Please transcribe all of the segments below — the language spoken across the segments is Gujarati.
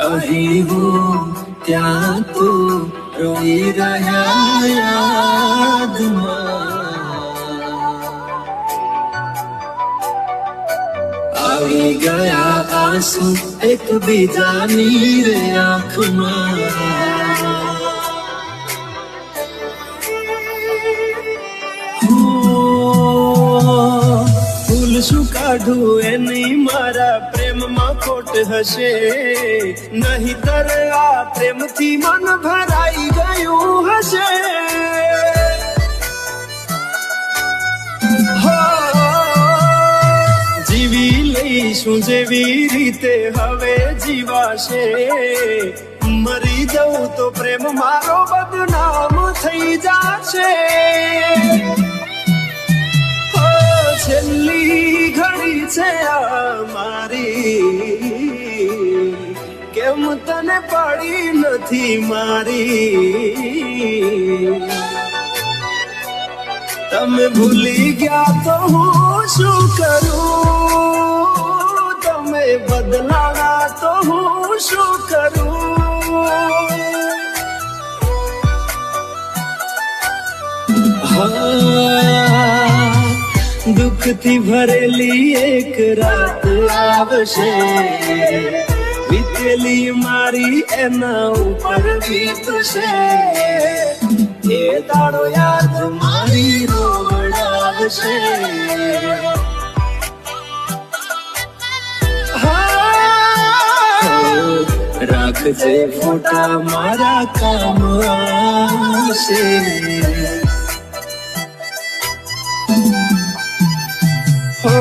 અહીં હું ત્યાં તું રોઈ રહ્યા યાદમાં. આવી ગયા આંસુ એક બીજાની રે આંખમાં. શું કાઢું? એની મારા પ્રેમમાં ખોટ હશે. નહીતર આ પ્રેમથી મન ભરાઈ ગયું હશે. જીવી લઈશું જેવી રીતે હવે જીવાશે. મરી જવું તો પ્રેમ મારો બદનામ થઈ જાશે. છે મારી કેમ તને પડી નથી મારી? તમે ભૂલી ગયા તો હું શું કરું? દુઃખથી ભરેલી એક રાત આવશે વીતેલી મારી એના ઉપર વીતશે એ દાડો યાદ મારી રોવડાવશે રાખજે ફોટા મારા કામ આવશે. હો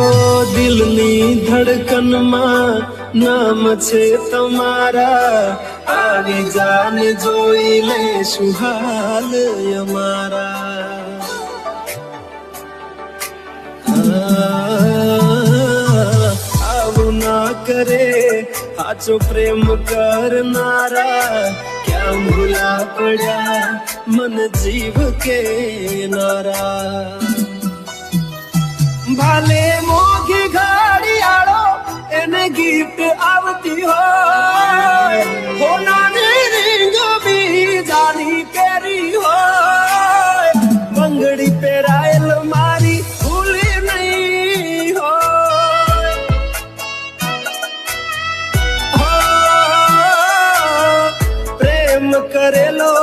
દિલની ધડકનમાં નામ છે તમારા. આવી જાન જોઈ લે સુહાલ અમારા. આવું ના કરે સાચો પ્રેમ કરનારા. ક્યાં ભૂલા પડ્યા મન જીવ કે નારા. ભાલે મોઘી ઘડિયાળો, એને ગિફ્ટ આવતી હોય. હોનાની રીંગ બીજાની પહેરી હોય. બંગડી પહેરાયેલ મારી ભૂલી નહીં હોય. પ્રેમ કરેલો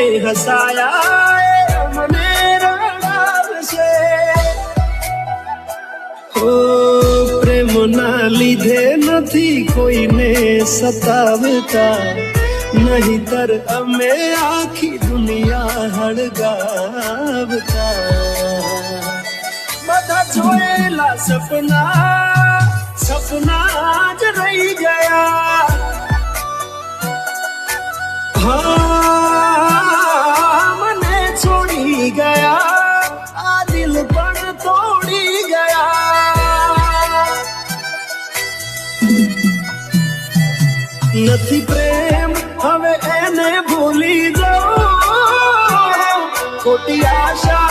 જેને હસાયા મને રડાવશે હો પ્રેમના લીધે નથી કોઈને સતાવતા નહીતર અમે આખી દુનિયા હળગાવતા બધા જોયેલા સપના સપના જ નથી પ્રેમ હવે એને ભૂલી જાઓ ખોટી આશાએ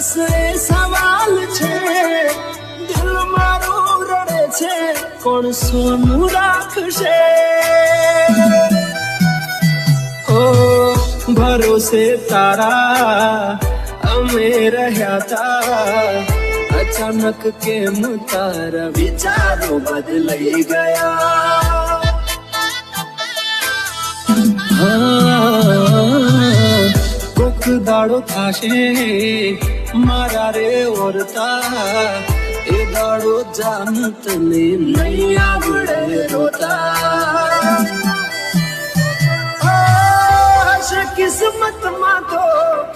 બસ સવાલ છે. દિલ મારું રડે છે. કોણ સોનું રાખશે? ઓ, ભરોસે તારા, અમે રહ્યા તા. અચાનક કેમ તારા વિચારો બદલાઈ ગયા? કોક દાડો થાશે. મારા રે ઓરતા, એ દાડો જાનત ને નહીં આવડે રોતા. કિસ્મતમાં તો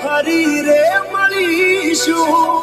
ફરી રે મળીશું.